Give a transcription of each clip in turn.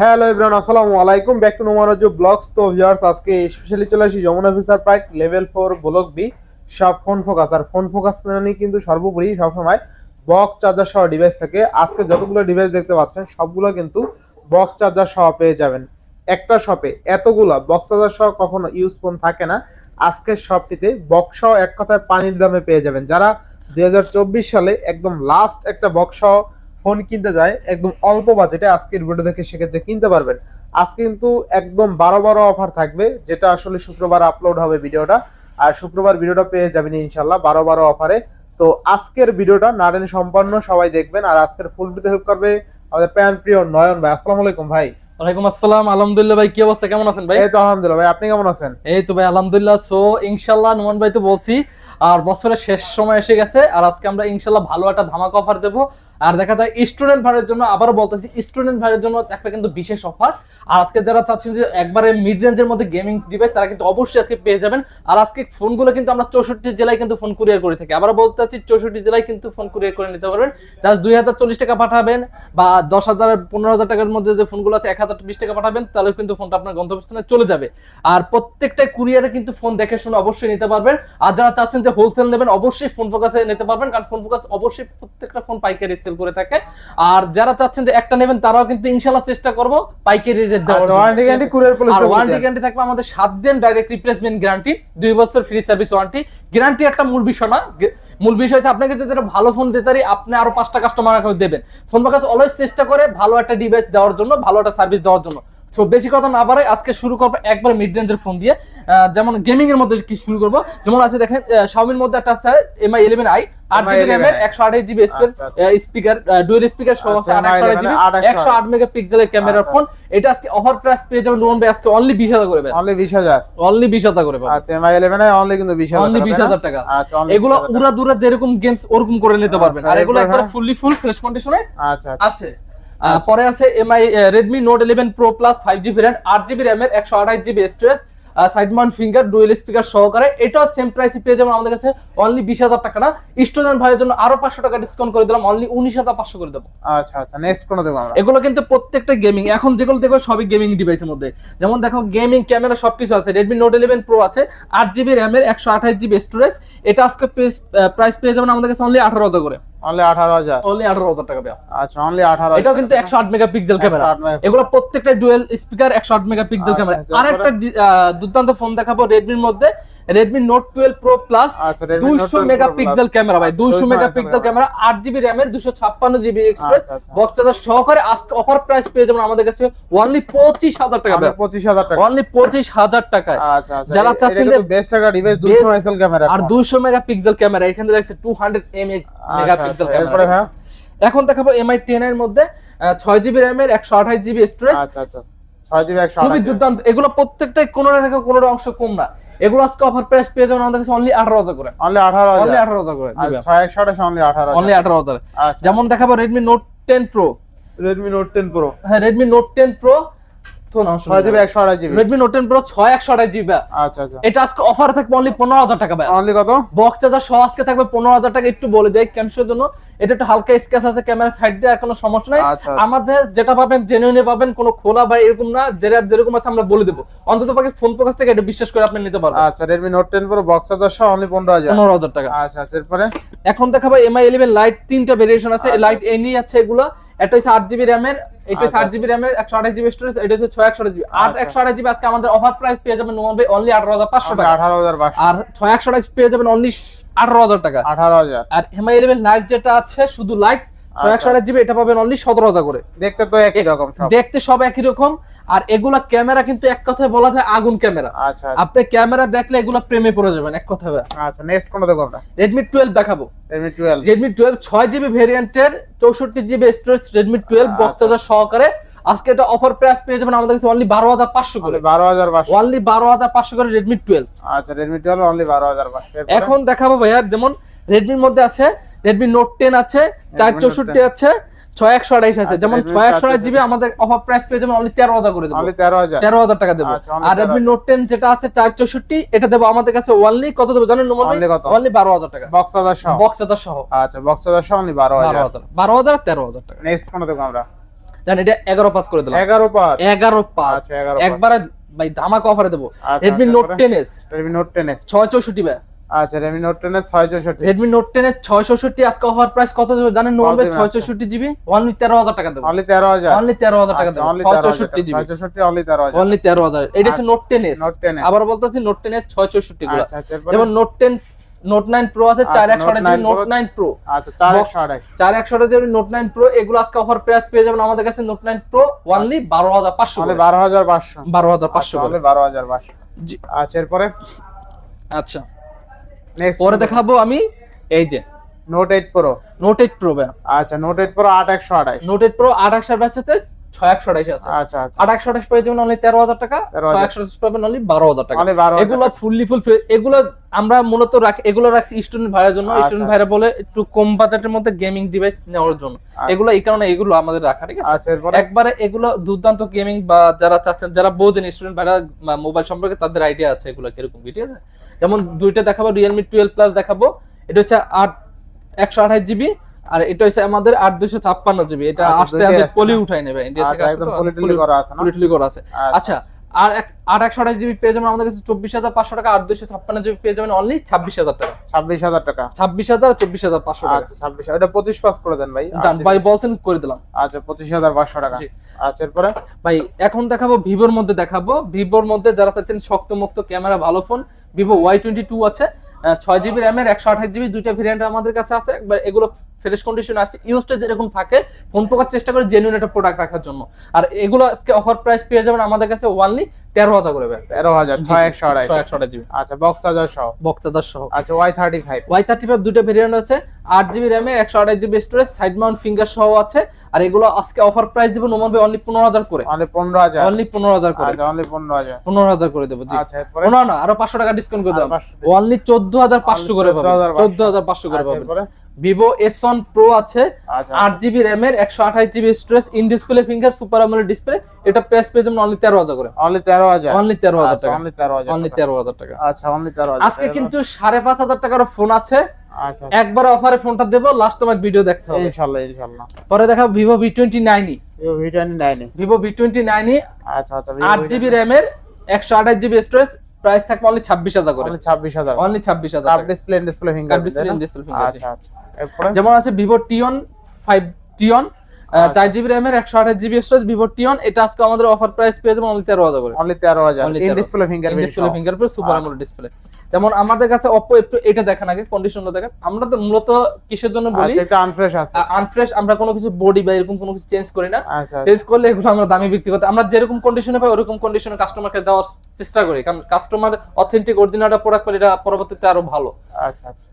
Hello Ibran আসসালামু আলাইকুম। Back to Nomaraj vlogs তো ভিউয়ার্স আজকে স্পেশালি চলে আসি Jamuna future park level four block B সব ফোন ফোকাস আর ফোন ফোকাস মানে কিন্তু সর্বোপরি সবসময় বক চার্জার সহ ডিভাইস থাকে। আজকে যতগুলো ডিভাইস দেখতে পাচ্ছেন, সবগুলো কিন্তু বক চার্জার সহ পেয়ে যাবেন। একটা শপে এতগুলো বক্স চার্জার সহ কখনো ইউজ ফোন থাকে না। আজকের শপটিতে বক্স সহ এক কথায় পানির দামে পেয়ে যাবেন। যারা দুই হাজার চব্বিশ সালে একদম লাস্ট একটা বক্স সহ ফোন কিনতে যায় একদম অল্প বাজেটে আজকের ভিডিও দেখে সেক্ষেত্রে কিনতে পারবেন। আজকে কিন্তু একদম বারো বারো অফার থাকবে যেটা আসলে শুক্রবার আপলোড হবে ভিডিওটা আর শুক্রবার ভিডিওটা পেয়ে যাবেন ইনশাল্লাহ বারো বারো অফারে তো আজকের ভিডিওটা নারেন সম্পন্ন সবাই দেখবেন। আর আজকের ফুল ভিডিও হেল্প করবে আমাদের প্যান প্রিয় নয়ন ভাই। আসসালামু আলাইকুম ভাই। ওয়ালাইকুম আসসালাম। আলহামদুলিল্লাহ ভাই কি অবস্থা? কেমন আছেন ভাই? এই তো আলহামদুলিল্লাহ ভাই আপনি কেমন আছেন? এই তো ভাই আলহামদুলিল্লাহ। সো ইনশাল্লাহ নুমান ভাই তো বলছি আর বছরের শেষ সময় এসে গেছে আর আজকে আমরা ইনশাল্লাহ ভালো একটা ধামাকা অফার দেবো। আর দেখা যায় স্টুডেন্ট ভাইয়ের জন্য আবারও বলতেছি স্টুডেন্ট ভাইয়ের জন্য একটা কিন্তু বিশেষ অফার আর আজকে যারা চাচ্ছেন যে একবারে মিড রেঞ্জের মধ্যে গেমিং ডিভাইস তারা কিন্তু অবশ্যই আজকে পেয়ে যাবেন। আর আজকে ফোনগুলো কিন্তু আমরা চৌষট্টি জেলায় কিন্তু ফোন কুরিয়ার করে থাকি। আবার বলতে চাচ্ছি চৌষট্টি জেলায় কিন্তু ফোন কুরিয়ার করে নিতে পারবেন। জাস্ট দুই হাজার চল্লিশ টাকা পাঠাবেন বা দশ হাজার, পনেরো হাজার টাকার মধ্যে যে ফোনগুলো আছে, এক হাজার বিশ টাকা পাঠাবেন তাহলে কিন্তু ফোনটা আপনার গন্তব্যস্থানে চলে যাবে। আর প্রত্যেকটা কুরিয়ারে কিন্তু ফোন দেখে শুনে অবশ্যই নিতে পারবেন। আর যারা চাচ্ছেন যে হোলসেল নেবেন, অবশ্যই ফোন ফোকাসে নিতে পারবেন। কারণ ফোন ফোকাস অবশ্যই প্রত্যেকটা ফোন পাইকারি সেল করে থাকে। আর যারা চাচ্ছেন যে একটা নেবেন তারাও কিন্তু ইনশাল্লাহ চেষ্টা করব পাইকারি রেট দেওয়ার আচ্ছা। ওয়ারেন্টি গ্যারান্টি কুরিয়ার পলিসি আর ওয়ারেন্টি গ্যারান্টি থাকবে আমাদের 7 দিন ডাইরেক্ট রিপ্লেসমেন্ট গ্যারান্টি 2 বছর ফ্রি সার্ভিস ওয়ারেন্টি গ্যারান্টি একটা মূল বিষয় না। মূল বিষয় হচ্ছে আপনাকে যদি একটা ভালো ফোন দিতে পারি আপনি আরও পাঁচটা কাস্টমার দেবেন। ফোন বক্স অলওয়েজ চেষ্টা করে ভালো একটা ডিভাইস দেওয়ার জন্য ভালো একটা সার্ভিস দেওয়ার জন্য। তো বেশি কথা না বাড়াই আজকে শুরু করব একবার মিড রেঞ্জের ফোন দিয়ে যেমন গেমিং এর মধ্যে কি শুরু করব? যেমন আছে দেখেন শাওমির মধ্যে একটা আছে এমআই ইলেভেন আই আট জিবি র্যামের 11i একশো আঠাশ জিবি। স্পিকার ডুয়েল স্পিকার সহ আছে একশো আঠাশ জিবি MI 11i একশো আট মেগা পিক্সেলের ক্যামেরার ফোন এটা আজকে অফার প্রাইস পেয়ে যাবেন নোমান ভাই আজকে অনলি বিশ হাজার করে অনলি বিশ হাজার। অনলি বিশ হাজার করে পাবেন। আচ্ছা এমআই ইলেভেন অনলি কিন্তু বিশ অনলি বিশ হাজার টাকা। আচ্ছা এগুলো 20,000 টাকা। উড়া দুরা যেরকম গেমস ওরকম করে নিতে পারবেন। আচ্ছা, আর এগুলো একবার? ফুললি ফুল ফ্রেশ কন্ডিশনে আচ্ছা। আছে। পরে আছে MI Redmi note eleven pro plus five GB RAM আট জিবি র্যামের একশো আঠাশ GB storage side mount finger dual speaker সহকারে। এটাও সেম প্রাইসে পেয়ে যাবেন আমাদের কাছে অনলি বিশ হাজার টাকা না। স্টুডেন্ট ভাইয়ের জন্য আরও পাঁচশো টাকা ডিসকাউন্ট করে দিলাম অনলি উনিশ হাজার পাঁচশো করে দেবো। আচ্ছা আচ্ছা নেক্সট কোন দেবো আমরা? এগুলো কিন্তু প্রত্যেকটা গেমিং এখন যেগুলো দেখো সবই গেমিং ডিভাইসের মধ্যে। যেমন দেখো গেমিং ক্যামেরা সবকিছু আছে রেডমি নোট ইলেভেন প্রো আছে আট জিবি র্যামের একশো আঠাশ জিবি স্টোরেজ এটা আজকে প্রাইস পেয়ে যাবেন আমাদের কাছে অনলি আঠারো হাজার করে। অনলি অনলি টাকা আচ্ছা অনলি আঠারো এটাও কিন্তু একশো আট ক্যামেরা এগুলো প্রত্যেকটা ডুয়েল স্পিকার একশো আট মেগা পিক্সেল আচ্ছা, ক্যামেরা আচ্ছা, দুর্দান্ত ফোন দেখাবো রেডমির মধ্যে। Redmi note twelve pro plus আচ্ছা Redmi দুইশো মেগা পিক্সেল ক্যামেরা ভাই। আচ্ছা, দুইশো 200 মেগা পিক্সেল ক্যামেরা আট GB GB express. Box charger সহকারে আজকে অফার প্রাইস পেয়ে যাবেন আমাদের কাছে অনলি পঁচিশ হাজার টাকা আমরা পঁচিশ হাজার টাকা। অনলি পঁচিশ হাজার টাকায়। আচ্ছা আচ্ছা যারা চাচ্ছেন যে বেস্ট টাকা ডিভাইস মেগাপিক্সেল ক্যামেরা আর দুইশো মেগা পিক্সেল ক্যামেরা এখানে দেখছে two hundred M mega pixel আচ্ছা, এরপরে ক্যামেরা হ্যাঁ? এখন দেখাবো এমআই টেন এর মধ্যে ছয় জিবি র্যামের একশো আঠাশ জিবি স্টোরেজ আচ্ছা আচ্ছা ছয় জিবি একশো খুবই দুর্দান্ত। এগুলো প্রত্যেকটাই কোনোটা থেকে কোনোটা অংশ কম না। এগুলো আজকে অফার প্রাইস পেয়ে যাবেন আমাদের কাছে অনলি আঠারো হাজার করে। অনলি আঠারো অনলি হাজার আঠারো হাজার করে আর ছয় একশো আঠাশ অনলি আঠারো অনলি আঠারো হাজার। আচ্ছা। যেমন দেখাবো Redmi note ten pro Redmi note ten pro হ্যাঁ Redmi note ten pro Redmi note ten pro ছয় একশো আঠাশ জিবি। আচ্ছা আচ্ছা। এটা আজকে অফার থাকবে অনলি পনেরো হাজার টাকা ভাই অনলি কত? বক্স চার্জার সহ আজকে থাকবে পনেরো হাজার টাকা একটু বলে দেয় ক্যান্সের জন্য। এটা একটু হালকা স্কেচ আছে ক্যামেরা সাইড দিয়ে কোনো সমস্যা নাই। আচ্ছা। আমাদের যেটা পাবেন জেনুইনে পাবেন কোনো খোলা বা এরকম না যেটা যেরকম আছে আমরা বলে দেবো। অন্তত পাকে ফোন কাছ থেকে এটা বিশ্বাস করে আপনি নিতে পারবেন। আচ্ছা Redmi note ten pro box charger সহ অনলি পনেরো হাজার। পনেরো হাজার টাকা। আচ্ছা আচ্ছা এরপরে? এখন দেখাবো এমআই ইলেভেন লাইট তিনটা ভেরিয়েশন আছে লাইট এনি আছে এগুলো। একটা হচ্ছে আট জিবি র্যামের এটা হচ্ছে আচ্ছা, আট জিবি র্যামের একশো আঠাশ জিবি স্টোরেজ এটা হচ্ছে ছয় একশো জিবি আট আচ্ছা। একশো আঠাশ জিবি আজকে আমাদের অফার প্রাইস পেয়ে যাবেন নোমান ভাই অনলি আঠারো হাজার পাঁচশো টাকা। আঠারো হাজার আর ছয় একশো আঠাশ পেয়ে যাবেন অনলি আঠারো হাজার টাকা। আঠারো হাজার। আর এমআই ইলেভেন লাইট যেটা আছে শুধু লাইট ছয় একশো জিবি এটা পাবেন অনলি সতেরো হাজার করে। দেখতে তো একই রকম দেখতে সব একই রকম। আর এগুলা ক্যামেরা কিন্তু এক কথায় বলা যায় আগুন ক্যামেরা। আচ্ছা আচ্ছা। আপনি ক্যামেরা দেখলে এগুলা প্রেমে পড়ে যাবেন এক কথায় আচ্ছা নেক্সট দেখব আমরা? দেখাবো। ছয় ভেরিয়েন্টের স্টোরেজ বক্স আচ্ছা। চার্জার সহকারে। আজকে এটা অফার প্রাইস পেয়ে যাবেন আমাদের কাছে অনলি বারো হাজার পাঁচশো করে। বারো হাজার পাঁচশো। অনলি বারো হাজার পাঁচশো করে রেডমি টুয়েলভ আচ্ছা রেডমি টুয়েলভ অনলি বারো হাজার পাঁচশো। এরপরে? এখন দেখাবো ভাইয়া যেমন রেডমির মধ্যে আছে রেডমি নোট টেন আছে চার চৌষট্টি আছে ছয় একশো আঠাইশ আছে। আচ্ছা, যেমন ছয় একশো 464 জিবি আমাদের অফার প্রাইস পেয়ে যাবেন অনলি তেরো হাজার করে দেবো। তেরো হাজার। টাকা দেবো। আচ্ছা, আর রেডমি নোট টেন যেটা আছে চার চৌষট্টি এটা দেবো আমাদের কাছে অনলি কত দেবো জানেন? অনলি বারো হাজার টাকা। বক্স চার্জার সহ। বক্স চার্জার সহ। আচ্ছা বক্স চার্জার সহ অনলি বারো হাজার। হাজার। বারো হাজার তেরো হাজার টাকা। নেক্সট কোনটা দেখব আমরা? জান এটা এগারো পাঁচ করে দিলাম। এগারো পাঁচ। এগারো পাঁচ। আচ্ছা একবারে ভাই ধামাকা অফারে দেবো। Redmi note ten S Redmi note ten S ছয় চৌষট্টি ভাই। আচ্ছা নোট টেন এস ছয় চৌষট্টি রেডমি নোট টেন এস আজকে অফার প্রাইস কত জানেন? নোট ছয় আজকে? জিবি অনলি তেরো হাজার টাকা দেবো। অনলি তেরো হাজার। অনলি তেরো হাজার টাকা দেবো। অনলি ছয় তেরো চৌষট্টি জিবি ছয় চৌষট্টি অনলি তেরো হাজার। অনলি তেরো হাজার। এটা হচ্ছে আচ্ছা, note ten S note ten আবার বলতেছি নোট টেন এস ছয় চৌষট্টি গুলো এরপরে? যেমন note ten note nine pro আছে আচ্ছা, চার একশো Note আঠাশ 9 Pro- প্রো আচ্ছা চার Box- একশো আঠাশ চার একশো আঠাশ নোট নাইন প্রো এগুলো আজকে অফার প্রাইস পেয়ে যাবেন আমাদের কাছে নোট নাইন প্রো ওনলি বারো হাজার পাঁচশো অনলি বারো হাজার পাঁচশো। বারো হাজার পাঁচশো করে। বারো হাজার পাঁচশো। জি। আচ্ছা এরপরে? আচ্ছা। পরে দেখাবো আমি এই যে। Note eight pro note eight pro আচ্ছা নোট এইট প্রো আট একশো আঠাশ। নোট এইট প্রো আট একশো আঠাশ আচ্ছা আচ্ছা। তেরো হাজার টাকা 13,000 ছয় একশো আঠাশ পাবেন অনলি বারো হাজার টাকা। এগুলো ফুললি ফুল এগুলো আমরা মূলত এগুলো রাখছি স্টুডেন্ট ভাইয়ের জন্য। আচ্ছা, স্টুডেন্ট। ভাইরা বলে একটু কম বাজেটের মধ্যে গেমিং ডিভাইস নেওয়ার জন্য। এগুলো এই কারণে এগুলো আমাদের রাখা ঠিক আছে? একবারে এগুলো দুর্দান্ত গেমিং বা যারা চাচ্ছেন যারা বোঝেন স্টুডেন্ট ভাইরা মোবাইল সম্পর্কে তাদের আইডিয়া আছে এগুলো কীরকম ঠিক আছে? যেমন দুইটা দেখাবো রিয়েলমি টুয়েলভ প্লাস দেখাবো। এটা হচ্ছে আট একশো আঠাশ জিবি আর এটা হচ্ছে আমাদের আট দুশো ছাপ্পান্ন জিবি। এটা আচ্ছা, আসতে পলি উঠাই নেবে ইন্ডিয়া থেকে আচ্ছা আসছে একদম তো, পলি- করা আছে না? পলিটুলি করা আছে। আচ্ছা আর এক আর একশো আঠাশ জিবি পেয়ে যাবেন আমাদের কাছে চব্বিশ হাজার পাঁচশো টাকা আর দুশো ছাপ্পান্ন জিবি পেয়ে যাবেন অনলি ছাব্বিশ হাজার টাকা। ছাব্বিশ হাজার টাকা। ছাব্বিশ হাজার চব্বিশ হাজার পাঁচশো টাকা। আচ্ছা ছাব্বিশ ওটা পঁচিশ পাস করে দেন ভাই ভাই বলছেন করে দিলাম। আচ্ছা পঁচিশ হাজার পাঁচশো টাকা। আচ্ছা এরপরে? ভাই এখন দেখাবো ভিভোর মধ্যে দেখাবো। ভিভোর মধ্যে যারা চাচ্ছেন শক্ত মুক্ত ক্যামেরা ভালো phone Vivo Y twenty two আছে ছয় জিবি র্যামের একশো আঠাশ জিবি দুইটা ভেরিয়েন্ট আমাদের কাছে আছে। একবার এগুলো ফ্রেশ কন্ডিশন আছে। ইউজটা যেরকম থাকে ফোন প্রকার চেষ্টা করে জেনুইন একটা প্রোডাক্ট রাখার জন্য। আর এগুলো আজকে অফার প্রাইস পেয়ে যাবেন আমাদের কাছে ওয়ানলি তেরো হাজার করে তেরো হাজার ছয় একশো আড়াই একশো জিবি। আচ্ছা বক্স চার্জার সহ? বক্সাদার সহ। আচ্ছা Y thirty five Y thirty five দুটো ভেরিয়েন্ট আছে আট জিবি র্যামে একশো আঠাশ GB storage side mount finger সহ আছে। আর এগুলো আজকে অফার প্রাইস দেবো নোমান ভাই অনলি পনেরো হাজার করে। অনলি পনেরো হাজার। অনলি পনেরো হাজার করে। আচ্ছা অনলি পনেরো হাজার। পনেরো হাজার করে দেবো আচ্ছা পনেরো না আরও পাঁচশো টাকা ডিসকাউন্ট করে দিলাম। আরও 500 টাকা। অনলি চোদ্দ হাজার পাঁচশো করে পাবেন। 14,500 চোদ্দ হাজার পাঁচশো করে আচ্ছা এরপরে? ভিভো এস ওয়ান প্রো আছে আচ্ছা আট জিবি র্যামের একশো আঠাশ GB storage in display finger super আমলের ডিসপ্লে এটা প্রাইস পেয়ে যাবেন অনলি তেরো হাজার করে। অনলি তেরো হাজার? অনলি তেরো হাজার টাকা। অনলি তেরো হাজার অনলি। তেরো হাজার টাকা। আচ্ছা অনলি তেরো হাজার আজকে কিন্তু সাড়ে পাঁচ হাজার টাকার ফোন আছে। আচ্ছা একবার অফারে ফোনটা দেবো লাস্ট তোমার ভিডিও দেখতে হবে। ইনশাল্লাহ ইনশাল্লাহ। পরে দেখা Vivo V twenty nine e vitamin নাইনে Vivo V twenty nine e আচ্ছা আচ্ছা আট জিবি র্যামের একশো আঠাশ জিবি স্টোরেজ প্রাইস থাকবে অনলি ছাব্বিশ হাজার করে। অনলি ছাব্বিশ হাজার। অনলি ছাব্বিশ হাজার। ডিসপ্লে ডিসপ্লে ফিঙ্গার finger, জি। আচ্ছা আচ্ছা। যেমন আছে ভিভো টিয়ন ফাইভ টিয়ন আচ্ছা। চার জিবি র্যামের একশো আঠাশ জিবি স্টোরেজ ভিভো টিয়ন এটা আজকে আমাদের অফার প্রাইস পেয়ে যাবেন অনলি তেরো হাজার করে। অনলি তেরো হাজার। Only in 13,000 display finger display fingerprint super আচ্ছা। আমোলেড ডিসপ্লে যেমন আমাদের কাছে অপো একটু এটা দেখেন আগে কন্ডিশনটা দেখেন। আমরা তো মূলত কিসের জন্য বলি? আচ্ছা এটা আনফ্রেশ আছে। আনফ্রেশ আমরা কোনো কিছু বডি বা এরকম কোনো কিছু চেঞ্জ করি না। আচ্ছা চেঞ্জ করলে এগুলো আমরা দামি বিক্রি করতে আমরা যেরকম কন্ডিশনে পাই ওরকম কন্ডিশনে কাস্টমারকে দেওয়ার চেষ্টা করি। কারণ কাস্টমার অথেন্টিক অরিজিনালটা প্রোডাক্ট পেলে এটা পরবর্তীতে আরও ভালো। আচ্ছা আচ্ছা।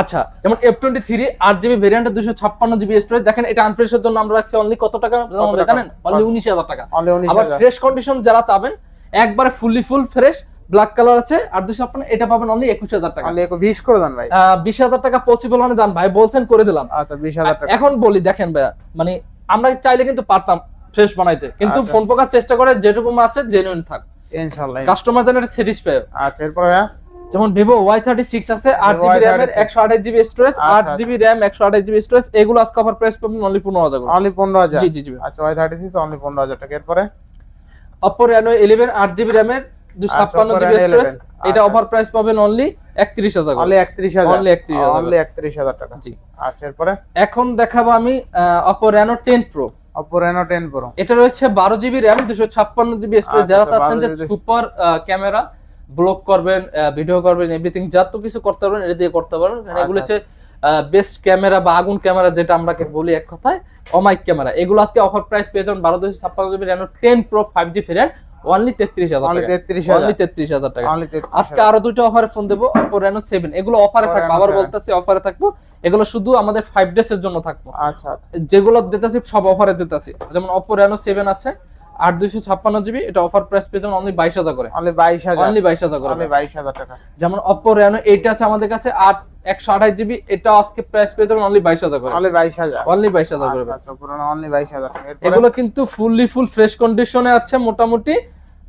আচ্ছা যেমন এফ টোয়েন্টি থ্রি আট জিবি ভেরিয়েন্টের দুশো ছাপ্পান্ন জিবি স্টোরেজ দেখেন এটা আনফ্রেশের জন্য আমরা রাখছি অনলি কত টাকা জানেন? অনলি উনিশ হাজার টাকা। আবার ফ্রেশ কন্ডিশন যারা চাবেন একবারে fully full fresh black colour আছে আর দুশো ছাপ্পান্ন এটা পাবেন অনলি একুশ হাজার টাকা। বিশ করে দেন ভাই। বিশ হাজার টাকা পসিবল মানে জান ভাই বলছেন করে দিলাম। আচ্ছা বিশ হাজার টাকা। এখন বলি দেখেন ভাইয়া মানে আমরা চাইলে কিন্তু পারতাম ফ্রেশ বানাইতে কিন্তু আচ্ছা। ফোন পোকার চেষ্টা করে যেটুকু আছে জেনুইন থাক। ইনশাল্লাহ। কাস্টমার যেন স্যাটিসফাই আচ্ছা এরপরে ভাইয়া? যেমন ভিভো ওয়াই থার্টি সিক্স আছে আট জিবি র্যামের Y36 একশো আঠাশ জিবি স্টোরেজ আচ্ছা, আট আচ্ছা। জিবি র্যাম একশো আঠাশ জিবি স্টোরেজ এগুলো আজকে অফার প্রাইস পাবেন অনলি পনেরো হাজার অনলি পনেরো হাজার? জি জি জি। আচ্ছা ওয়াই থার্টি সিক্স অনলি পনেরো হাজার টাকা। এরপরে? অপো রেনো ইলেভেন আট জিবি র্যামের দুশো আচ্ছা, ছাপ্পান্ন জিবি স্টোরেজ এটা আচ্ছা, অফার প্রাইস পাবেন অনলি একত্রিশ হাজার। অনলি একত্রিশ হাজার। অনলি একত্রিশ হাজার অনলি একত্রিশ হাজার টাকা। জি। আচ্ছা এরপরে? এখন দেখাবো আমি Oppo Reno ten pro Oppo Reno ten pro এটা রয়েছে বারো জিবি র্যাম দুশো ছাপ্পান্ন জিবি স্টোরেজ আচ্ছা, যারা আচ্ছা, চাচ্ছেন যে সুপার ক্যামেরা ব্লক করবেন ভিডিও করবেন এভরিথিং যা তো কিছু করতে পারবেন এটা দিয়ে করতে পারবেন। কারণ এগুলো আচ্ছা, হচ্ছে বেস্ট ক্যামেরা বা আগুন ক্যামেরা যেটা আমরা বলি এক কথায় অমাইক ক্যামেরা এগুলো আজকে অফার প্রাইস পেয়ে যাবেন বারো দুশো ছাপ্পান্ন GB RAM ten pro five G variant only তেত্রিশ হাজার অনলি তেত্রিশ হাজার। অনলি তেত্রিশ হাজার টাকা। আজকে আরও দুটো অফারে ফোন দেবো অপো রেনো সেভেন এগুলো অফারে থাকব আবার বলতেছি অফারে থাকব। এগুলো শুধু আমাদের ফাইভ ডেজ এর জন্য থাকব। আচ্ছা আচ্ছা। যেগুলো দিতেছি সব অফারে দিতেছি। যেমন অপো রেনো সেভেন আছে আট দুইশো ছাপ্পান্ন জিবি এটা অফার প্রাইস পেয়ে যাবেন অনলি বাইশ হাজার করে। অনলি বাইশ হাজার। অনলি বাইশ হাজার করে। বাইশ হাজার টাকা। যেমন অপো রেনো এইটা আছে আমাদের কাছে আট একশো আঠাশ জিবি এটা আজকে প্রাইস পেয়ে যাবেন অনলি বাইশ হাজার করে। অনলি বাইশ হাজার। অনলি বাইশ হাজার করে। আচ্ছা আচ্ছা অনলি বাইশ হাজার এগুলো কিন্তু ফুললি ফুল ফ্রেশ কন্ডিশনে আছে মোটামুটি।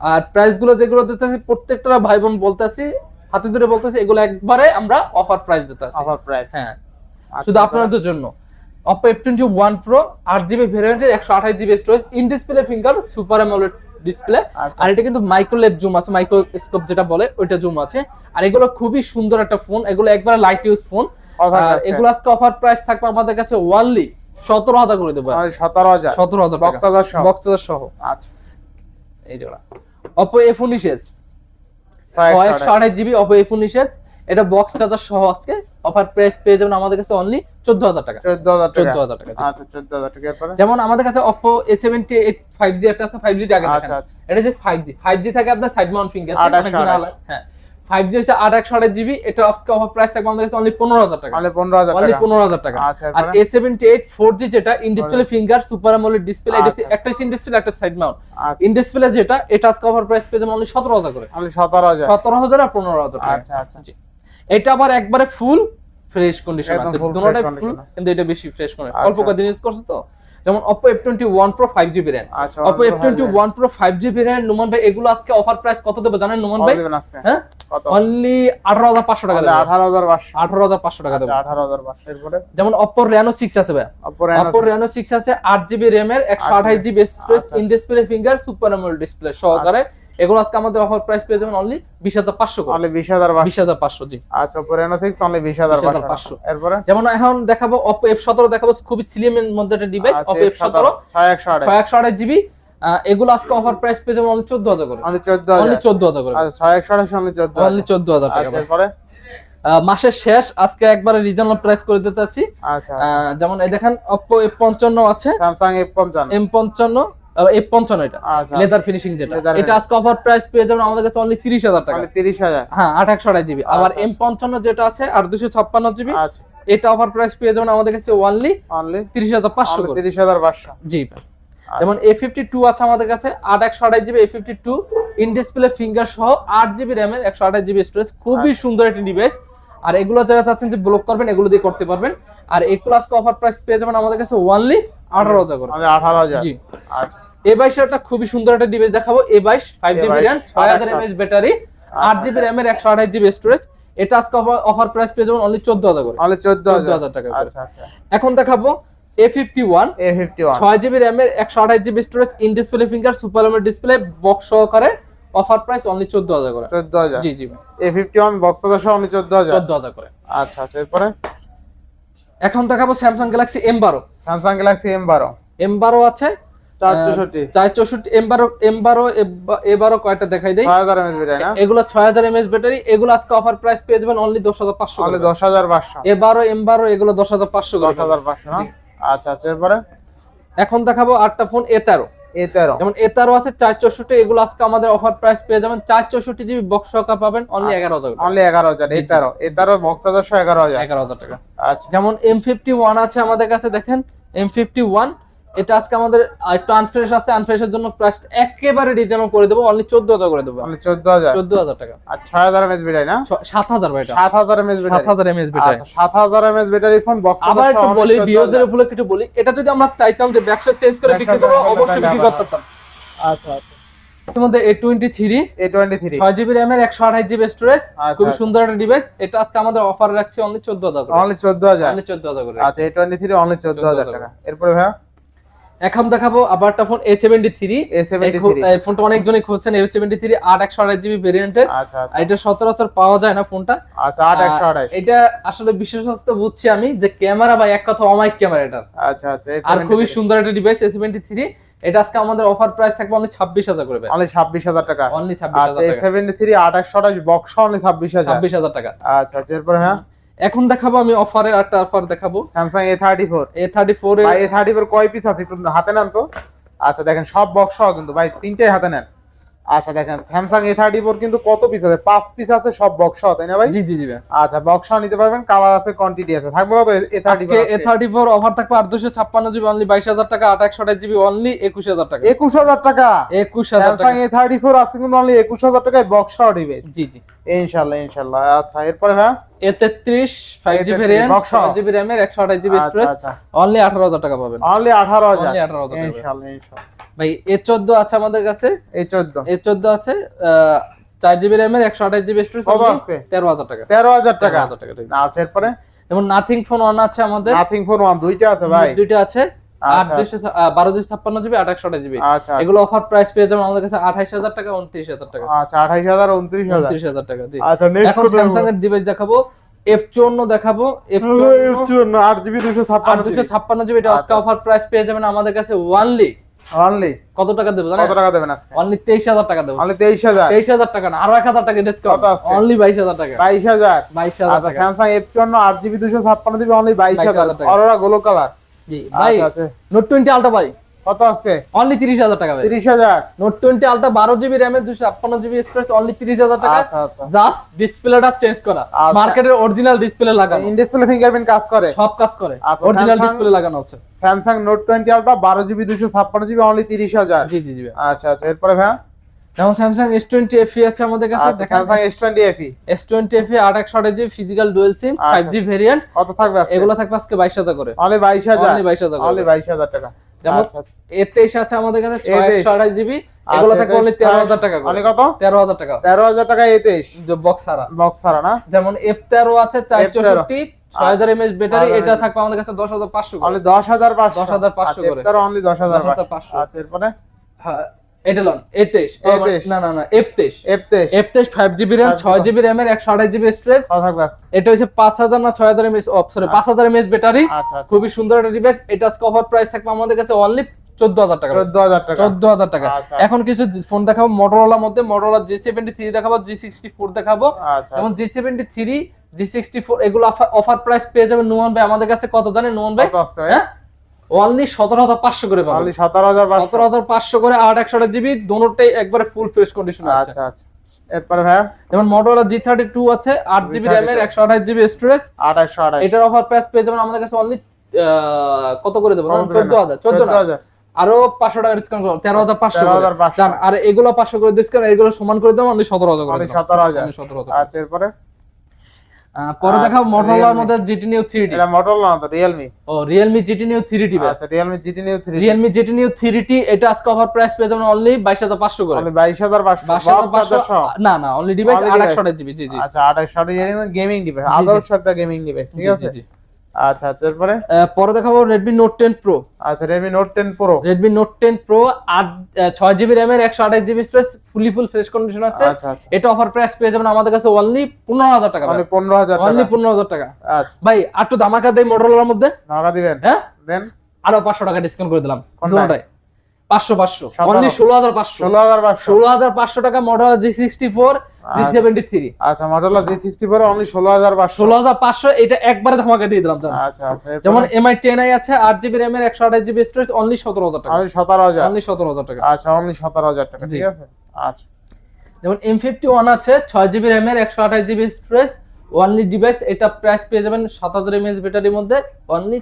আর প্রাইসগুলো যেগুলো দিতেছি প্রত্যেকটা ভাই বোন বলতেছি হাতে ধরে বলতেছি এগুলো একবারে আমরা অফার প্রাইস দিতেছি। অফার প্রাইস হ্যাঁ। আচ্ছা, শুধু আপনাদের জন্য। Oppo F twenty one pro আট জিবি ভেরিয়েন্টের একশো আঠাশ GB storage in display finger super AMOLED display. আর এটা কিন্তু মাইক্রোলেভ জুম আছে মাইক্রোস্কোপ যেটা বলে ওইটা জুম আছে। আর এগুলো খুবই সুন্দর একটা ফোন এগুলো একবার লাইট ইউজ ফোন এগুলো আজকে অফার প্রাইস থাকবে আমাদের কাছে ওয়ানলি সতেরো হাজার করে দেবো। সতেরো হাজার। সতেরো হাজার বক্স হাজার সহ। বক্স সহ। আচ্ছা। এই জোড়া। অপো এফ উনিশ এস ছয় একশো আঠাশ জিবি অপো এফ উনিশ এস এটা বক্স চার্জার সহ আজকে। অফার প্রাইস পেয়ে যাবেন আমাদের কাছে অনলি চোদ্দ হাজার টাকা। চোদ্দ হাজার টাকা। চোদ্দ হাজার টাকা আচ্ছা চোদ্দ হাজার টাকা। এরপরে? যেমন আমাদের কাছে এইট ফাইভ জি একটা আছে ফাইভ জি আগে আচ্ছা আচ্ছা। এটা জি ফাইভ জি থাকে আপনার সাইড মাউন্ট ফিঙ্গার। হ্যাঁ। ফাইভ জি হচ্ছে আট একশো আঠাশ জিবি এটা আজকে অফার প্রাইস থাকবে আমাদের কাছে অনলি পনেরো হাজার টাকা। তাহলে পনেরো হাজার অনলি টাকা। পনেরো হাজার টাকা। আচ্ছা আর এরপরে A seventy eight four G যেটা in display finger super AMOLED display এটা আচ্ছা, একটা ইন ডিসপ্লে একটা সাইড মাউন্ট ইন ডিসপ্লে যেটা এটা আজকে অফার প্রাইস পেয়ে যাবেন অনলি সতেরো হাজার করে। তাহলে সতেরো হাজার। সতেরো হাজার আর পনেরো হাজার টাকা। আচ্ছা আচ্ছা। এটা আবার একবারে ফুল ফ্রেশ কন্ডিশন আছে। দুটোটাই ফুল। কিন্তু এটা বেশি ফ্রেশ করে আচ্ছা, অল্প কদিন ইউজ করছে তো? যেমন Oppo F21 Pro 5GB RAM আচ্ছা Oppo F21 Pro 5GB RAM Numan ভাই এগুলো আজকে অফার প্রাইস কত দেবো জানেন নুমান ভাই? হ্যাঁ? কত? অনলি 18500 টাকা দেবো। আঠারো হাজার পাঁচশো। 18500 টাকা দেবো। আচ্ছা আঠারো হাজার পাঁচশো। এরপরে? যেমন Oppo Reno 6 আছে ভাই Oppo Reno 6 আছে 8GB RAM এর 128GB স্টোরেজ আচ্ছা, in display finger super AMOLED display সহকারে। এগুলো আজকে আমাদের অফার প্রাইস পেয়ে যাবেন অনলি 20500 করে। তাহলে বিশ হাজার পাঁচশো। 20500 জি। আচ্ছা সিক্স অনলি বিশ হাজার 20,500 পাঁচশো। এরপরে? যেমন এখন দেখাবো Oppo F17 দেখাবো খুবই স্লিম এর মধ্যে একটা ডিভাইস আচ্ছা, Oppo F17 ছয় একশো আঠাশ। জিবি এগুলো আজকে অফার প্রাইস পেয়ে যাবেন অনলি চোদ্দ হাজার করে। অনলি চোদ্দ অনলি হাজার চোদ্দ হাজার করে। আচ্ছা ছয় একশো আঠাশ অনলি চোদ্দ অনলি চোদ্দ হাজার টাকা আচ্ছা। এরপরে? মাসের শেষ আজকে একবারে রিজনাল প্রাইস করে দিতে আছি আচ্ছা আহ, যেমন এই দেখেন Oppo F55 আছে। স্যামসাং এফ পঞ্চান্ন M55 F55 এটা। আচ্ছা। লেদার ফিনিশিং যেটা। এটা আজকে অফার প্রাইস পেয়ে যাবেন আমাদের কাছে অনলি তিরিশ হাজার টাকা। তিরিশ হাজার। হ্যাঁ আট একশো জিবি। আবার আচ্ছা, এম পঞ্চান্ন যেটা আছে আর দুশো ছাপ্পান্ন জিবি আচ্ছা। এটা অফার প্রাইস পেয়ে যাবেন আমাদের কাছে ওনলি অনলি তিরিশ হাজার পাঁচশো তিরিশ হাজার পাঁচশো। জি যেমন এ ফিফটি টু আছে আমাদের কাছে আট একশো GB A fifty two in display finger সহ আট জিবি র্যামের একশো আঠাশ জিবি স্টোরেজ খুবই সুন্দর একটি ডিভাইস আর এগুলো যারা চাচ্ছেন যে ব্লক করবেন এগুলো দিয়ে করতে পারবেন। আর এই ক্লাস অফার প্রাইস পেয়ে যাবেন আমাদের কাছে ওয়ানলি আঠারো হাজার করে। আঠারো হাজার। জি। আচ্ছা। এ বাইশের একটা খুবই সুন্দর একটা ডিভাইস দেখাবো। এ বাইশ ফাইভ জিবি A22 র্যাম ছয় হাজার এমএএচ ব্যাটারি আট জিবি র্যামের একশো আঠাশ জিবি স্টোরেজ এটা আজকে অফার প্রাইস পেয়ে যাবেন অনলি চোদ্দ হাজার করে। অনলি চোদ্দ হাজার। টাকা। আচ্ছা আচ্ছা। এখন দেখাবো A fifty one A fifty one ছয় জিবি র্যামের একশো আঠাশ GB storage in display finger super display box সহকারে অফার প্রাইস অনলি চোদ্দ হাজার করে। চোদ্দ হাজার। জি জি এ ফিফটি ওয়ান বক্স হাজার অনলি চোদ্দ হাজার। চোদ্দ হাজার করে। আচ্ছা আচ্ছা এরপরে? এখন দেখাবো স্যামসাং গ্যালাক্সি এম বারো স্যামসাং গ্যালাক্সি এম বারো এম বারো আছে। কয়টা দেখাই দেয় ছয় হাজার এমএস ব্যাটারি এগুলো ছয় হাজার এমএস ব্যাটারি এগুলো আজকে অফার প্রাইস পেয়ে যাবেন অনলি দশ হাজার পাঁচশো দশ হাজার পাঁচশো। এ বারো এগুলো দশ হাজার পাঁচশো দশ হাজার পাঁচশো আচ্ছা আচ্ছা এরপরে? এখন দেখাবো আটটা ফোন এ তেরো। তেরো। যেমন এ তেরো আছে চার চৌষট্টি এগুলো আজকে আমাদের অফার প্রাইস পেয়ে যাবেন। চার চৌষট্টি জিবি বক্স সহকার পাবেন অনলি এগারো হাজার। অনলি এগারো হাজার এ। তেরো। এ তেরো বক্স হাজারশো এগারো হাজার। এগারো হাজার টাকা। আচ্ছা। যেমন এম ফিফটি ওয়ান আছে আমাদের কাছে দেখেন। এম ফিফটি ওয়ান এটা আজকে আমাদের একটু আনফ্রেশ আছে আনফ্রেশের জন্য প্রাইস একেবারে রিজনেবল করে দেবো অনলি চোদ্দ হাজার করে দেবো। অনলি চোদ্দ হাজার? চোদ্দ হাজার টাকা। আর ছয় হাজার এমএস ব্যাটারি না? ছ- সাত হাজার সাত হাজার এমএস সাত ব্যাটারি হাজার এমএস ব্যাটারি আচ্ছা সাত হাজার এমএস ব্যাটারি ফোন বক্স আবার একটু বলি উপরে কিছু বলি। এটা যদি আমরা চাইতাম যে ব্যবসা চেঞ্জ করে বিক্রি করব অবশ্যই বিক্রি আবার- করতে পারতাম আচ্ছা। আচ্ছা মধ্যে স্টোরেজ আচ্ছা, আচ্ছা। সুন্দর একটা ডিভাইস এটা আজকে আমাদের অফার রাখছি অনলি করে। করে আচ্ছা অনলি 14,000 টাকা। এরপরে ভাইয়া? এখন দেখাবো আবার একটা ফোন এ সেভেন্টি থ্রি এই ফোনটা অনেকজনই খুঁজছেন এ সেভেন্টি থ্রি আট একশো আঠাশ জিবি ভেরিয়েন্টের আচ্ছা আচ্ছা। এটা সচরাচর পাওয়া যায় না ফোনটা আচ্ছা আট একশো আঠাশ এটা আসলে বিশেষত বুঝছি আমি যে ক্যামেরা বা এক কথা অমাইক ক্যামেরা এটার আচ্ছা আচ্ছা আর খুবই সুন্দর একটা ডিভাইস এ সেভেন্টি থ্রি এটা আজকে আমাদের অফার প্রাইস থাকবে অনলি ছাব্বিশ হাজার করে অনলি ছাব্বিশ হাজার টাকা। অনলি ছাব্বিশ আচ্ছা হাজার এ টাকা থ্রি আট একশো আঠাশ বক্স অনলি ছাব্বিশ হাজার। ছাব্বিশ হাজার টাকা। আচ্ছা আচ্ছা এরপরে হ্যাঁ? এখন দেখাবো আমি অফারে একটা অফার দেখাবো। Samsung A thirty four A thirty four ভাই এ থার্টি ফোর কয় পিস আছে একটু হাতে নেন তো। আচ্ছা দেখেন সব বক্স সহ কিন্তু ভাই তিনটাই হাতে নেন। আচ্ছা দেখেন স্যামসাং এ থার্টি ফোর কিন্তু কত পিস আছে? পাঁচ পিস আছে সব বক্স তাই না ভাই? জি জি জি আচ্ছা বক্স নিতে পারবেন কালার আছে কোয়ান্টিটি আছে। থাকবে কত এ থার্টি আজকে এ থার্টি ফোর অফার থাকবে আট দুশো ছাপ্পান্ন জিবি অনলি বাইশ হাজার টাকা আট একশো আঠাশ জিবি অনলি একুশ হাজার টাকা। একুশ হাজার টাকা? একুশ হাজার স্যামসাং এ থার্টি ফোর আজকে কিন্তু অনলি একুশ হাজার টাকায় বক্স ডিভাইস জি জি। ইনশাল্লাহ ইনশাল্লাহ। আচ্ছা এরপরে হ্যাঁ এ তেত্রিশ ফাইভ জি A33 ভেরিয়েন্ট? ছয় জিবি র্যামের একশো আঠাশ জিবি স্টোরেজ অনলি আঠারো হাজার টাকা পাবেন। অনলি আঠারো হাজার। আঠারো হাজার ইনশাল্লাহ ইনশাল্লাহ। ভাই এ চোদ্দ আছে আমাদের কাছে। এই চোদ্দ। এ চোদ্দ আছে চার জিবি র্যামের একশো আঠাশ জিবি স্টোরেজ? তেরো হাজার টাকা। তেরো হাজার টাকা। হাজার টাকা ঠিক। আচ্ছা এরপরে? যেমন নাথিং ফোন ওয়ান আছে আমাদের। নাথিং ফোন ওয়ান দুইটা আছে ভাই। দুইটা আছে। আট আচ্ছা। দুইশো বারো দুইশো ছাপ্পান্ন জিবি আট একশো জিবি আচ্ছা। এগুলো অফার প্রাইস পেয়ে যাবেন আমাদের কাছে আঠাইশ হাজার টাকা উনত্রিশ হাজার টাকা। আচ্ছা আঠাইশ হাজার উনত্রিশ হাজার। উনত্রিশ হাজার টাকা জি। এখন স্যামসাং এর ডিভাইস দেখাবো। এফ চুয়ান্ন দেখাবো। এফ চুয়ান্ন আট জিবি আর ছাপ্পান্ন দুশো ছাপ্পান্ন জিবি এটা আজকে অফার প্রাইস পেয়ে যাবেন আমাদের কাছে ওয়ানলি অনলি কত টাকা দেবেন কত টাকা দেবেন আজকে? অনলি তেইশ হাজার টাকা দেবেন অনলি তেইশ হাজার? তেইশ হাজার টাকা না আরও এক হাজার টাকা ডিসকাউন্ট? অনলি বাইশ হাজার টাকা। বাইশ হাজার? বাইশ হাজার আচ্ছা স্যামসাং এফ চুয়ান্ন আট জিবি দুশো ছাপ্পান্ন দিবে অনলি বাইশ 22,000 হাজার টাকা। অরোরা গোলো কালার জি ভাই আচ্ছা আচ্ছা। নোট টোয়েন্টি আলটা ভাই। কত আজকে? অনলি তিরিশ হাজার টাকা ভাই। তিরিশ হাজার? নোট টোয়েন্টি আলটা বারো জিবি র্যামের দুশো ছাপ্পান্ন জিবি স্পেস অনলি তিরিশ হাজার টাকা। আচ্ছা আচ্ছা। জাস্ট ডিসপ্লেটা চেঞ্জ করা। আচ্ছা। মার্কেটের অরিজিনাল ডিসপ্লে লাগানো। ইন ডিসপ্লে ফিঙ্গারপ্রিন্ট কাজ করে? সব কাজ করে। আচ্ছা, অরিজিনাল ডিসপ্লে লাগানো আছে। স্যামসাং নোট টোয়েন্টি আলট্রা বারো জিবি দুশো ছাপ্পান্ন জিবি অনলি তিরিশ হাজার। জি জি জি আচ্ছা আচ্ছা এরপরে ভাই যেমন স্যামসাং এস টোয়েন্টি এফ আছে আমাদের কাছে আচ্ছা Samsung S twenty FE S twenty F আট একশো জি ফিজিক্যাল ডুয়েল সিম আচ্ছা। ফাইভ জি ভেরিয়েন্ট কত থাকবে এগুলো থাকবে আজকে বাইশ হাজার করে। অনলি বাইশ হাজার? অনলি বাইশ হাজার অনলি বাইশ হাজার টাকা। যেমন আচ্ছা আচ্ছা। তেইশ আছে আমাদের কাছে ছয় A23 একশো আঠাশ জিবি এগুলো থাকে অনলি তেরো হাজার টাকা অনেক অনলি কত? তেরো হাজার টাকা। তেরো হাজার টাকা এ তেইশ। বক্স ছাড়া। বক্স ছাড়া না? যেমন এফ তেরো আছে চার F13 চৌষট্টি ছয় হাজার এমএচ ব্যাটারি এটা থাকবে আমাদের কাছে দশ হাজার পাঁচশো দশ হাজার পাঁচশো। 10,500 করে। তার অনলি দশ হাজার পাঁচশো। আচ্ছা এরপরে? হ্যাঁ এটা লন এ তেইশ না না না এফ তেইশ ফাইভ জিবি র্যাম ছয় জিবি র্যামের একশো আঠাশ জিবি স্টোরেজ আজকে এটা হচ্ছে পাঁচ হাজার না ছয় হাজার এমএস সরি পাঁচ হাজার এমএস ব্যাটারি আচ্ছা আচ্ছা। খুবই সুন্দর একটা ডিভাইস এটা কভার প্রাইস থাকবে আমাদের কাছে অনলি চোদ্দ হাজার টাকা। চোদ্দ হাজার টাকা। আচ্ছা। এখন কিছু ফোন দেখাবো মোটরোলার মধ্যে মোটরোলা জি সেভেন্টি থ্রি দেখাবো জি সিক্সটি ফোর দেখাবো। যেমন G seventy three G sixty four এগুলো অফার প্রাইস পেয়ে যাবেন নোমান ভাই আমাদের কাছে কত জানেন নোমান ভাই? হ্যাঁ? অনলি সতেরো হাজার পাঁচশো করে পাবেন। অনলি সতেরো হাজার সতেরো হাজার পাঁচশো করে আট একশো জিবি দোনোটাই একবারে ফুল ফ্রেশ কন্ডিশন আচ্ছা আচ্ছা। এরপরে ভাই যেমন মোটরোলা জি থার্টি টু আছে আট জিবি G32 র্যামের একশো আঠাশ জিবি স্টোরেজ আঠাশশো আঠাশ। এটার অফার প্রাইস পেয়ে যাবেন আমাদের কাছে অনলি কত করে দেবো? চোদ্দ হাজার চোদ্দ হাজার। আরও পাঁচশো টাকা ডিসকাউন্ট করো। তেরো হাজার পাঁচশো। আর এগুলো পাঁচশো করে ডিসকাউন্ট এগুলো সমান করে দেবো অনলি সতেরো হাজার। সতেরো হাজার। সতেরো হাজার আচ্ছা এরপরে? পরে দেখাও মোটরোলার মধ্যে জিটি নিউ থ্রি টি এটা মডেল না তো রিয়েলমি ও Realme GT new three T আচ্ছা Realme GT new three Realme GT new three T এটা আজকে অফার প্রাইস পেজ যাবেন অনলি বাইশ হাজার পাঁচশো করে। অনলি চার্জার সহ না না অনলি ডিভাইস Only আট device। একশো জিবি জি জি। আচ্ছা আঠাশশো গেমিং ডিভাইস আদর্শ একটা গেমিং ডিভাইস ঠিক আছে জি, জি। আচ্ছা আচ্ছা এরপরে? পরে দেখাবো Redmi নোট টেন প্রো আচ্ছা Redmi note ten pro Redmi আট আহ, ছয় জিবি র্যামের একশো আঠাশ GB storage fully full fresh condition আছে। আচ্ছা আচ্ছা। এটা অফার প্রাইস পেয়ে যাবেন আমাদের কাছে অনলি পনেরো হাজার টাকা মানে পনেরো হাজার অনলি টাকা। পনেরো হাজার টাকা। আচ্ছা। ভাই আর একটু দামাকা দেয় মোটরোলার মধ্যে। ধামাকা দিবেন? হ্যাঁ? দেন। আরও পাঁচশো টাকা ডিসকাউন্ট করে দিলাম? দুটোটাই পাঁচশো পাঁচশো। অনলি ষোলো হাজার পাঁচশো। ষোলো হাজার ষোলো হাজার পাঁচশো টাকা model G sixty four G আচ্ছা। সেভেন্টি থ্রি আচ্ছা model G sixty four only ষোলো হাজার পাঁচশো। ষোলো হাজার পাঁচশো এটা একবারে ধামাকা দিয়ে দিলাম জান। আচ্ছা আচ্ছা যেমন এমআই টেন আই আছে আট জিবি র্যামের একশো আঠাশ জিবি স্টোরেজ অনলি সতেরো হাজার টাকা। সতেরো হাজার। অনলি সতেরো হাজার টাকা। আচ্ছা অনলি সতেরো হাজার টাকা। ঠিক আছে? আচ্ছা। যেমন এম ফিফটি ওয়ান আছে ছয় জিবি র্যামের একশো আঠাশ জিবি স্টোরেজ অনলি ডিভাইস এটা প্রাইস পেয়ে যাবেন সাত হাজার এমএস ব্যাটারির মধ্যে অনলি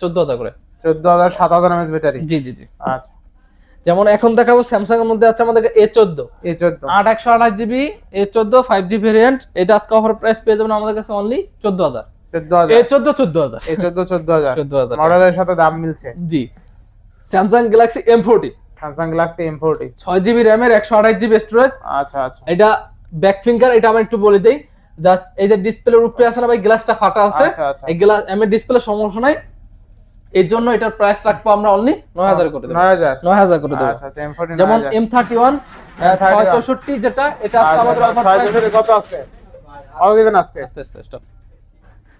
চোদ্দ হাজার করে। চোদ্দ হাজার সাত হাজার এমএস ব্যাটারি জি জি জি। আচ্ছা। যেমন এখন দেখাবো স্যামসাং এর মধ্যে আছে আমাদের এ চোদ্দ। এ চোদ্দ। আট একশো আঠাশ জিবি এ চোদ্দ ফাইভ জি ভেরিয়েন্ট এটা আজকে অফার প্রাইস পেয়ে যাবেন আমাদের কাছে অনলি চোদ্দ হাজার। এ চোদ্দ চোদ্দ হাজার। এই চোদ্দ চোদ্দ হাজার। চোদ্দ হাজার মডেলের সাথে দাম মিলছে। জি। Samsung Galaxy M forty Samsung Galaxy M forty ছয় জিবি র্যামের একশো আঠাশ জিবি স্টোরেজ আচ্ছা আচ্ছা। এটা ব্যাক ফিঙ্গার এটা আমি একটু বলে দেই। জাস্ট এই যে ডিসপ্লের উপরে আছে না ভাই গ্লাসটা ফাটা আছে। আচ্ছা আচ্ছা। এই গ্লাস এম ডিসপ্লে সমস্যা নাই। এর জন্য এটার প্রাইস রাখব আমরা অনলি নয় হাজার করে দেবো। নয় হাজার। করে দেবো। আচ্ছা আচ্ছা যেমন এম থার্টি ওয়ান চৌষট্টি যেটা এটা আজকে আমাদের কত আজকে? কত দিবেন আজকে? আস্তে আস্তে stop।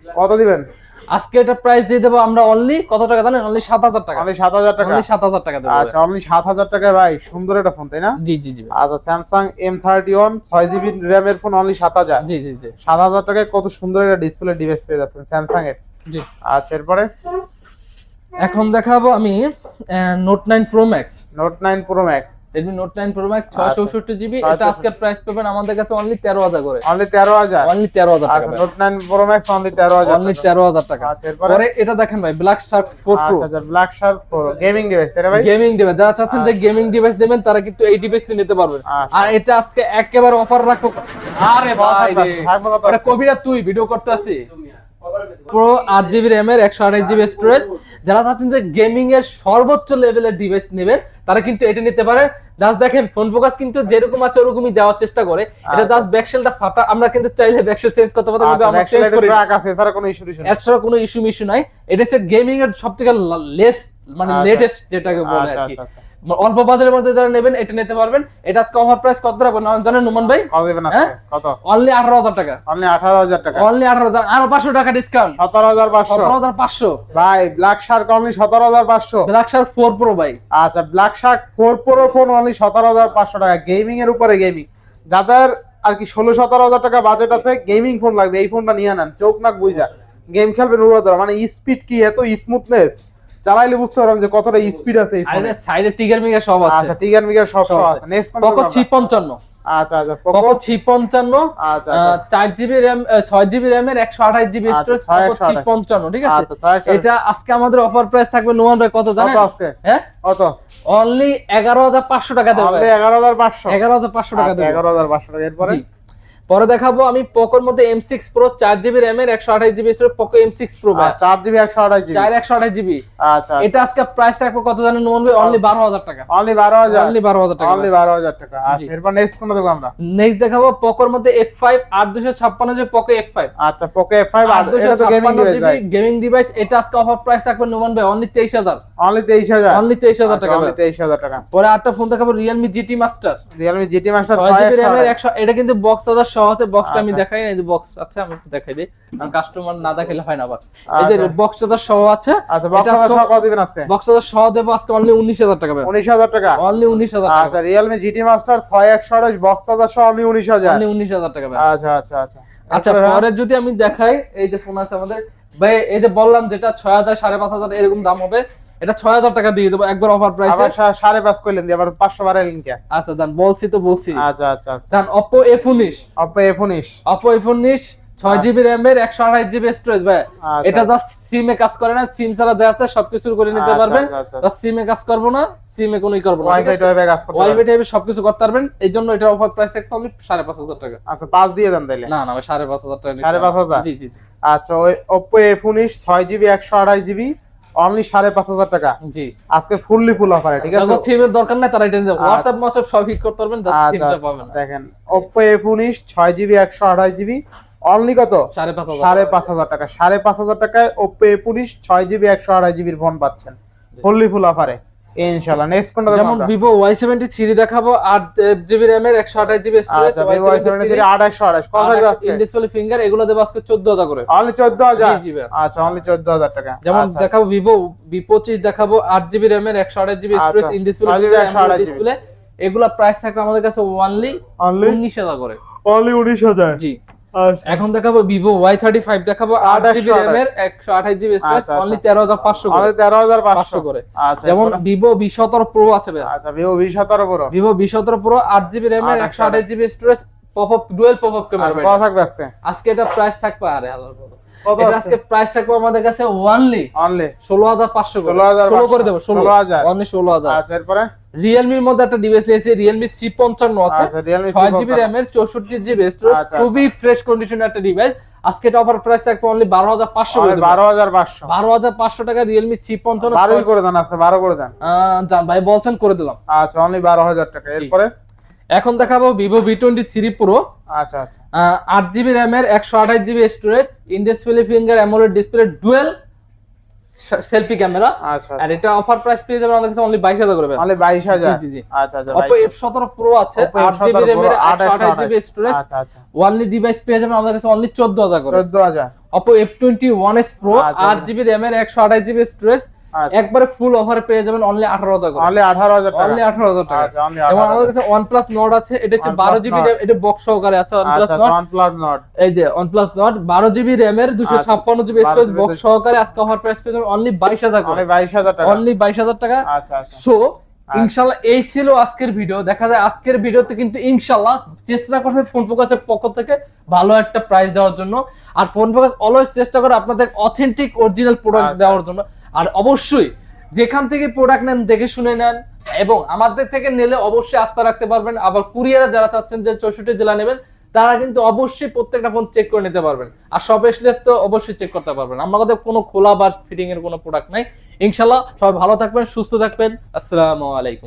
কত দিবেন? আজকে এটা প্রাইস দিয়ে দেবো আমরা অনলি কত টাকা জানেন? অনলি সাত হাজার টাকা। অনলি সাত হাজার টাকা। সাত হাজার টাকা দেবো। আচ্ছা অনলি সাত হাজার টাকায় ভাই সুন্দর একটা ফোন তাই না? জি জি জি আচ্ছা স্যামসাং এম থার্টি ওয়ান ছয় জিবি র্যামের ফোন অনলি সাত হাজার। জি জি জি। সাত হাজার টাকায় কত সুন্দর একটা ডিসপ্লে ডিভাইস পেয়ে যাচ্ছেন স্যামসাং এর। জি। আচ্ছা এরপরে? এখন দেখাবো আমি note nine pro max note nine pro max Redmi note nine pro max ছয় আচ্ছা। চৌষট্টি জিবি। এটা আজকে প্রাইস পাবেন আমাদের কাছে অনলি তেরো হাজার করে। অনলি তেরো হাজার? অনলি তেরো হাজার টাকা। আচ্ছা note nine pro max only তেরো হাজার অনলি তেরো হাজার টাকা। আচ্ছা এরপরে? পরে এটা দেখেন ভাই ব্ল্যাক শার্ক ফোর প্রো আচ্ছা আচ্ছা black shark four gaming device তাই ভাই? গেমিং ডিভাইস যারা চাচ্ছেন যে গেমিং ডিভাইস দেবেন তারা কিন্তু এই ডিভাইসটি নিতে পারবেন। আচ্ছা। আর এটা আজকে একেবারে অফার রাখো। আরে ভাই রে। কবিরা তুই ভিডিও করতে আসি। প্রো আট জিবি র্যাম এর একশো আঠাশ জিবি স্টোরেজ যারা চাচ্ছেন যে গেমিং এর সর্বোচ্চ লেভেলের ডিভাইস নেবেন তারা কিন্তু এটা নিতে পারে। জাস্ট দেখেন ফোন ফোকাস কিন্তু যেরকম আছে ওরকমই দেওয়ার চেষ্টা করে। এটা আচ্ছা। জাস্ট ব্যাকশেলটা ফাটা। আমরা কিন্তু চাইলে ব্যাকশেল চেঞ্জ করতে পারতাম কিন্তু আচ্ছা আমরা চেঞ্জ করি। আছে এছাড়া কোনো ইস্যু নেই। এছাড়া কোনো ইস্যু মিস্যু নাই। এটা হচ্ছে গেমিং এর সব থেকে লেস মানে আচ্ছা। লেটেস্ট যেটাকে বলে আচ্ছা আর কি। আচ্ছা আচ্ছা। অল্প বাজারের মধ্যে যারা নেবেন এটা নিতে পারবেন। এটা আজকে অফার প্রাইস কত রাখবেন? জানেন নুমান ভাই? কত দেবেন হ্যাঁ? কত? অনলি আঠারো হাজার টাকা। অনলি আঠারো হাজার টাকা। অনলি আঠারো হাজার। আরও পাঁচশো টাকা ডিসকাউন্ট সতেরো হাজার পাঁচশো। সতেরো হাজার পাঁচশো। ভাই ব্ল্যাক শার্ক অনলি সতেরো হাজার পাঁচশো। ব্ল্যাক শার্ক ফোর প্রো ভাই। আচ্ছা black shark four pro phone only সতেরো হাজার পাঁচশো টাকা। গেমিং এর উপরে গেমিং যাদের আর কি ষোলো সতেরো হাজার টাকা বাজেট আছে গেমিং ফোন লাগবে। এই ফোনটা নিয়ে নেন। চোখ নাক বুঝা গেম খেলবেন উড়াতে মানে স্পিড কি? এত স্মুথনেস চালাইলে বুঝতে পারলাম যে কতটা স্পিড আছে এই ফোনে সাইডে টিগার মিগার সব আছে। আচ্ছা টিগার মিগার সব সব আছে। নেক্সট পকো আচ্ছা আচ্ছা পোকো ছি পঞ্চান্ন আচ্ছা আচ্ছা। চার জিবি র্যাম ছয় জিবি র্যামের একশো আঠাশ জিবি আচ্ছা, স্টোরেজ ছয় পকো একশো ছি আঠাশ। পঞ্চান্ন ঠিক আছে? আচ্ছা এটা আজকে আমাদের অফার প্রাইস থাকবে নোমান ভাই কত জানেন? কত আজকে? হ্যাঁ? কত? অনলি এগারো হাজার পাঁচশো টাকা দেবে অনলি এগারো হাজার পাঁচশো। এগারো হাজার পাঁচশো টাকা আচ্ছা দেবে। এগারো হাজার পাঁচশো টাকা। এরপরে। পরে দেখাবো আমি পোকোর মধ্যে এম সিক্স প্রো চার জিবি র্যামের একশো আঠাশ GB Poco M six pro চার জিবি একশো আঠাশ জিবি চার একশো আঠাশ জিবি আচ্ছা এটা আজকে প্রাইস থাকবে কত জানেন ভাই? অনলি বারো হাজার টাকা। অনলি বারো হাজার। অনলি বারো হাজার টাকা। অনলি বারো হাজার টাকা। আচ্ছা এরপর নেক্সট কোনটা দেবো আমরা? নেক্সট দেখাবো পোকোর মধ্যে এফ ফাইভ আট দুশো ছাপ্পান্ন যে পোকো এফ ফাইভ আচ্ছা পোকো এফ ফাইভ তো গেমিং ডিভাইস ভাই গেমিং ডিভাইস এটা আজকে অফার প্রাইস থাকবে নোমান ভাই অনলি তেইশ হাজার। অনলি তেইশ হাজার। অনলি তেইশ হাজার টাকা অনলি তেইশ হাজার টাকা। পরে আটটা ফোন দেখাবো Realme GT master Realme GT master ছয় জিবি একশো র্যামের একশো এটা কিন্তু বক্স হাজার সহ আছে বক্সটা আমি আচ্ছা। দেখাই না এই যে বক্স আছে আমি একটু দেখাই দিই। কারণ কাস্টমার না দেখাইলে হয় না আবার। এই যে আচ্ছা। বক্স সহ আছে আচ্ছা বক্স এটা হাজার আজকে- সহ কত দিবেন আজকে? বক্স সহ দেবো আজকে অনলি উনিশ হাজার টাকা উনিশ হাজার টাকা? অনলি উনিশ হাজার টাকা। আচ্ছা রিয়েলমি জিটি মাস্টার ছয় একশো আঠাশ বক্স হাজার সহ অনলি উনিশ হাজার। অনলি উনিশ হাজার টাকা আচ্ছা আচ্ছা আচ্ছা। আচ্ছা পরে যদি আমি দেখাই এই যে ফোন আছে আমাদের ভাই এই যে বললাম যেটা ছয় হাজার সাড়ে পাঁচ হাজার এরকম দাম হবে এটা ছয় হাজার টাকা দিয়ে দেবো একবার অফার প্রাইসে আবার সাড়ে পাঁচ করলেন দিয়ে আবার পাঁচশো বাড়াইলেন কে? আচ্ছা জান বলছি তো বলছি। আচ্ছা আচ্ছা আচ্ছা। জান অপো এফ উনিশ অপো এফ উনিশ উনিশ ছয় জিবি র্যামের একশো আঠাশ জিবি স্টোরেজ ভাই। আচ্ছা। এটা জাস্ট সিমে কাজ করে না সিম ছাড়া যা আছে সবকিছু করে নিতে আচ্ছা, পারবেন। আচ্ছা, আচ্ছা। সিমে কাজ করব না সিমে কোনোই করব না ওয়াইফাই টাইপে সবকিছু করতে পারবেন এই জন্য এটার অফার প্রাইস থাকতে হবে সাড়ে পাঁচ হাজার টাকা। আচ্ছা পাঁচ দিয়ে দেন তাইলে। না না সাড়ে পাঁচ হাজার টাকা সাড়ে পাঁচ হাজার? জি জি জি। আচ্ছা ওই ওপো এফ উনিশ ছয় জিবি একশো আঠাশ জিবি অনলি সাড়ে পাঁচ হাজার টাকা। জি। আজকে ফুললি ফুল অফারে ঠিক আছে? সিমের দরকার নাই তারা এটা আচ্ছা। হোয়াটসঅ্যাপ মাসে সব হিট করতে পারবেন জাস্ট আচ্ছা সিমটা আচ্ছা, পাবেন। দেখেন Oppo এফ উনিশ ছয় জিবি একশো আড়াই জিবি অনলি কত? সাড়ে পাঁচ হাজার সাড়ে পাঁচ হাজার টাকা। সাড়ে পাঁচ হাজার টাকায় Oppo এফ উনিশ ছয় জিবি একশো আঠাশ জিবির ফোন পাচ্ছেন। ফুললি ফুল অফারে ইনশাল্লাহ নেক্সট কোনটা দেখব যেমন সেভেন্টি থ্রি দেখাবো আট জিবি র্যামের একশো আঠাশ জিবি আচ্ছা ওয়াই সেভেন্টি আট কত থাকবে আজকে? ডিসপ্লে ফিঙ্গার এগুলো দেবো আজকে চোদ্দ হাজার করে। অনলি চোদ্দ হাজার? জি, জি ভাই। আচ্ছা অনলি চোদ্দ হাজার টাকা। যেমন আচ্ছা, দেখাবো পঁচিশ দেখাবো আট জিবি র্যামের একশো আঠাশ জিবি আচ্ছা, storage in display 6 GB, 128 GB display এগুলা প্রাইস থাকবে আমাদের কাছে অনলি উনিশ হাজার করে। অনলি উনিশ হাজার? জি। আচ্ছা এখন দেখাবো ভিভো ওয়াই থার্টি ফাইভ দেখাবো আট জিবি একশো র্যামের একশো আঠাশ জিবি স্টোরেজ আচ্ছা, অনলি আচ্ছা। তেরো হাজার পাঁচশো করে। তেরো হাজার পাঁচশো। করে। আচ্ছা যেমন ভিভো বি সতেরো প্রো আছে আচ্ছা ভিভো ভি সতেরো প্রো ভিভো বি সতেরো প্রো আট জিবি র্যামের আট একশো আঠাশ GB storage pop up dual pop up camera থাকবে আজকে? আজকে এটা প্রাইস থাকবে আরে হাজার এটা আজকে প্রাইস থাকবে আমাদের কাছে অনলি ষোলো হাজার পাঁচশো করে। 16,500 ষোলো করে দেবো ষোলো। হাজার। অনলি ষোলো হাজার। আচ্ছা এরপরে? রিয়েলমির মধ্যে একটা ডিভাইস নিয়েছি রিয়েলমি সি পঞ্চান্ন আছে। আচ্ছা ছয় জিবি র্যামের চৌষট্টি জিবি স্টোরেজ আচ্ছা, খুবই ফ্রেশ কন্ডিশনের একটা ডিভাইস আজকে এটা অফার প্রাইস থাকবে অনলি বারো হাজার পাঁচশো বারো হাজার পাঁচশো। বারো হাজার পাঁচশো টাকা রিয়েলমি সি পঞ্চান্ন বারোই করে দেন আজকে বারো করে দেন। জান ভাই বলছেন করে দিলাম। আচ্ছা অনলি বারো হাজার টাকা। এরপরে? এখন দেখাবো Vivo V twenty three pro আচ্ছা আচ্ছা। আট জিবি র্যামের একশো আঠাশ GB storage in display finger AMOLED display dual selfie camera আচ্ছা আর এটা অফার প্রাইস পেয়ে যাবেন আমাদের কাছে অনলি বাইশ হাজার করে অনলি বাইশ হাজার? জি, জি। আচ্ছা আচ্ছা আছে Oppo আট জিবি F17 র্যামের Pro, একশো একশো আঠাশ জিবি আঠাশ। স্টোরেজ আচ্ছা আচ্ছা। ওয়ানলি ডিভাইস পেয়ে যাবেন আমাদের কাছে অনলি চোদ্দ হাজার করে। চোদ্দ হাজার। Oppo F twenty one S pro আচ্ছা। আট জিবি র্যামের একশো আঠাশ জিবি স্টোরেজ আচ্ছা একবারে ফুল অফারে পেয়ে যাবেন অনলি আঠারো হাজার করে। অনলি আঠারো হাজার টাকা। অনলি আঠারো হাজার টাকা। আচ্ছা অনলি এবং আমাদের কাছে প্লাস নোট আছে এটা হচ্ছে OnePlus বারো জিবি Nord। এটা বক্স সহকারে আছে প্লাস আচ্ছা নোট ওয়ান প্লাস নট এই যে OnePlus Nord 12 জিবি র্যামের 256 জিবি স্টোরেজ বক্স সহকারে আজকে অফার প্রাইস পেয়ে যাবেন অনলি 22000 করে। অনলি বাইশ হাজার টাকা। অনলি 22000 টাকা। আচ্ছা আচ্ছা। সো ইনশাল্লাহ এই ছিল আজকের ভিডিও দেখা যায় আজকের ভিডিওতে কিন্তু ইনশাআল্লাহ চেষ্টা করছে ফোন ফোকাসের পক্ষ থেকে ভালো একটা প্রাইস দেওয়ার জন্য। আর ফোন ফোকাস অলওয়েজ চেষ্টা করে আপনাদের অথেন্টিক অরিজিনাল প্রোডাক্ট আচ্ছা, দেওয়ার জন্য। আর অবশ্যই যেখান থেকে প্রোডাক্ট নেন দেখে শুনে নেন এবং আমাদের থেকে নিলে অবশ্যই আস্থা রাখতে পারবেন। আবার কুরিয়ারে যারা চাচ্ছেন যে চৌষট্টি জেলা নেবেন, তারা কিন্তু অবশ্যই প্রত্যেকটা ফোন চেক করে নিতে পারবেন। আর সব এসলে তো অবশ্যই চেক করতে পারবেন। আমাদের কোনো খোলা বা ফিটিংয়ের কোনো প্রোডাক্ট নাই। ইনশাল্লাহ সবাই ভালো থাকবেন, সুস্থ থাকবেন। আসসালামু আলাইকুম।